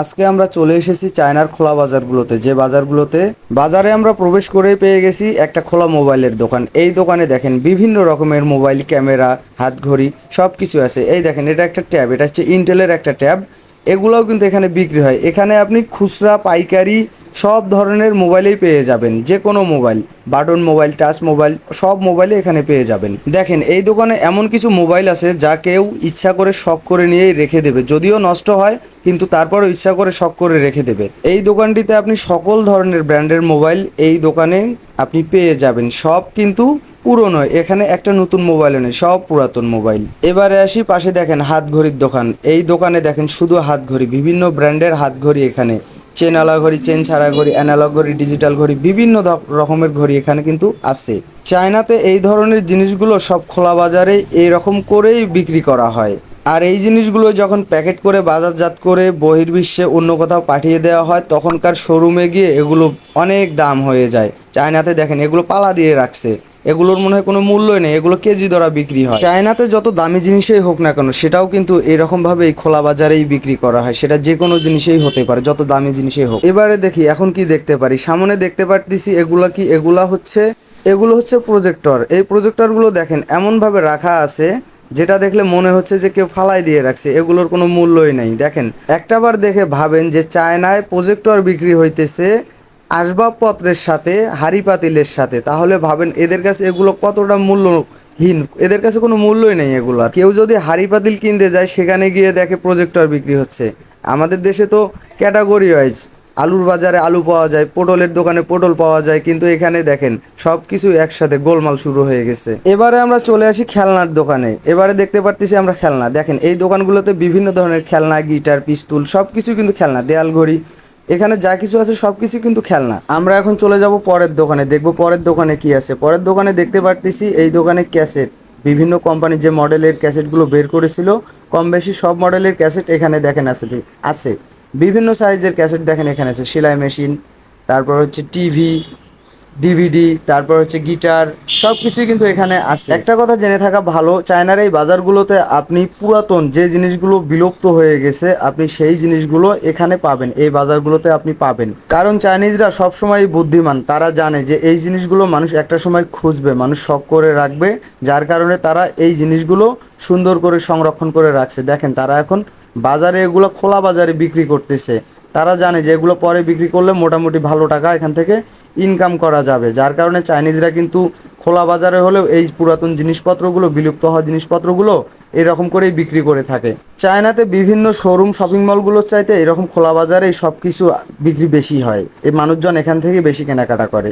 আজকে আমরা চলে এসেছি চায়নার খোলা বাজারগুলোতে। যে বাজারগুলোতে বাজারে আমরা প্রবেশ করে পেয়ে গেছি একটা খোলা মোবাইলের দোকান। এই দোকানে দেখেন বিভিন্ন রকমের মোবাইল, ক্যামেরা হাত ঘড়ি সব কিছু আছে। এই দেখেন এটা একটা ট্যাব, এটা হচ্ছে ইন্টেলের একটা ট্যাব। এগুলোও কিন্তু এখানে বিক্রি হয়। এখানে আপনি খুচরা, পাইকারি সব ধরনের মোবাইলেই পেয়ে যাবেন। যে কোনো mobile, button mobile, touch mobile, সব মোবাইলে এখানে পেয়ে যাবেন। দেখেন, এই দোকানে এমন কিছু মোবাইল আছে যা কেউ ইচ্ছা করে শখ করে নিয়েই রেখে দেবে। যদিও নষ্ট হয়, কিন্তু তারপরও ইচ্ছা করে শখ করে রেখে দেবে। এই দোকানটিতে আপনি সকল ধরনের ব্র্যান্ডের মোবাইল এই দোকানে আপনি পেয়ে যাবেন। সব কিন্তু পুরনো, এখানে একটা নতুন মোবাইল নেই সব পুরাতন মোবাইল। এবারে আসি পাশে দেখেন হাত ঘড়ির দোকান। এই দোকানে দেখেন শুধু হাত ঘড়ি বিভিন্ন ব্র্যান্ডের হাত ঘড়ি এখানে। চেন আলা ঘড়ি চেন ছাড়া ঘড়ি অ্যানালগ ঘড়ি ডিজিটাল ঘড়ি, বিভিন্ন রকমের ঘড়ি এখানে কিন্তু আছে। চায়নাতে এই ধরনের জিনিসগুলো সব খোলা বাজারে এই রকম করেই বিক্রি করা হয়। আর এই জিনিসগুলো যখন প্যাকেট করে বাজারজাত করে বহির্বিশ্বে অন্য কোথাও পাঠিয়ে দেওয়া হয়, তখনকার শোরুমে গিয়ে এগুলো অনেক দাম হয়ে যায়। চায়নাতে দেখেন, এগুলো পালা দিয়ে রাখছে। এগুলোর মনে হয় কোনো মূল্যই নেই, এগুলো কেজি দরা বিক্রি হয়। চায়নাতে যত দামি জিনিসই হোক না কেন, সেটাও কিন্তু এরকম ভাবে এই খোলা বাজারেই বিক্রি করা হয়, সেটা যে কোনো জিনিসেই হতে পারে, যত দামি জিনিসই হোক। এবারে দেখি, এখন কি দেখতে পারি? সামনে দেখতে পারতেছি এগুলা কি, এগুলা হচ্ছে, এগুলো হচ্ছে প্রজেক্টর এই প্রজেক্টরগুলো দেখেন, এমনভাবে রাখা আছে, যেটা দেখলে মনে হচ্ছে যে কেউ ফালাই দিয়ে রাখছে, এগুলোর কোনো মূল্যই নেই। দেখেন, একটাবার দেখে ভাবেন যে চায়নায় প্রজেক্টর বিক্রি হইতেছে আসবাবপত্রের সাথে হাড়ি পাতিলের সাথে। তাহলে ভাবেন এদের কাছে এগুলো কতটা মূল্যহীন। এদের কাছে কোনো মূল্যই নেই এগুলোর কেউ যদি হাড়ি পাতিল কিনতে যায়, সেখানে গিয়ে দেখে প্রজেক্টর বিক্রি হচ্ছে। আমাদের দেশে তো ক্যাটাগরি ওয়াইজ আলুর বাজারে আলু পাওয়া যায়, পটলের দোকানে পটল পাওয়া যায়, কিন্তু এখানে দেখেন সব কিছু একসাথে গোলমাল শুরু হয়ে গেছে। এবারে আমরা চলে আসি খেলনার দোকানে। এবারে দেখতে পারতেছি আমরা খেলনা। দেখেন এই দোকানগুলোতে বিভিন্ন ধরনের খেলনা, গিটার, পিস্তুল সব কিছু কিন্তু খেলনা। দেয়াল ঘড়ি এখানে যা কিছু আছে সব কিছু কিন্তু খেলনা। আমরা এখন চলে যাব পরের দোকানে, দেখব পরের দোকানে কি আছে। পরের দোকানে দেখতে পারতেছি এই দোকানে ক্যাসেট। বিভিন্ন কোম্পানির যে মডেলের ক্যাসেটগুলো বের করেছিল, কম বেশি সব মডেলের ক্যাসেট এখানে দেখেন আছে আছে। বিভিন্ন সাইজের ক্যাসেট দেখেন এখানে আছে, সেলাই মেশিন, তারপর হচ্ছে টিভি ডিভিডি তারপর হচ্ছে গিটার সব কিছুই কিন্তু এখানে আছে। একটা কথা জেনে থাকা ভালো, চায়নার এই বাজারগুলোতে আপনি পুরাতন যে জিনিসগুলো বিলুপ্ত হয়ে গেছে, আপনি সেই জিনিসগুলো এখানে পাবেন, এই বাজারগুলোতে আপনি পাবেন। কারণ চাইনিজরা সবসময় বুদ্ধিমান, তারা জানে যে এই জিনিসগুলো মানুষ একটা সময় খুঁজবে, মানুষ শখ করে রাখবে, যার কারণে তারা এই জিনিসগুলো সুন্দর করে সংরক্ষণ করে রাখছে। দেখেন, তারা এখন বাজারে এগুলো খোলা বাজারে বিক্রি করতেছে। তারা জানে যে এগুলো পরে বিক্রি করলে মোটামুটি ভালো টাকা এখান থেকে ইনকাম করা যাবে। যার কারণে চাইনিজরা কিন্তু খোলা বাজারে হলেও এই পুরাতন জিনিসপত্রগুলো, বিলুপ্ত হওয়া জিনিসপত্রগুলো এরকম করেই বিক্রি করে থাকে। চায়নাতে বিভিন্ন শোরুম শপিং মলগুলোর চাইতে এরকম খোলা বাজারে সব কিছু বিক্রি বেশি হয়। এই মানুষজন এখান থেকে বেশি কেনাকাটা করে।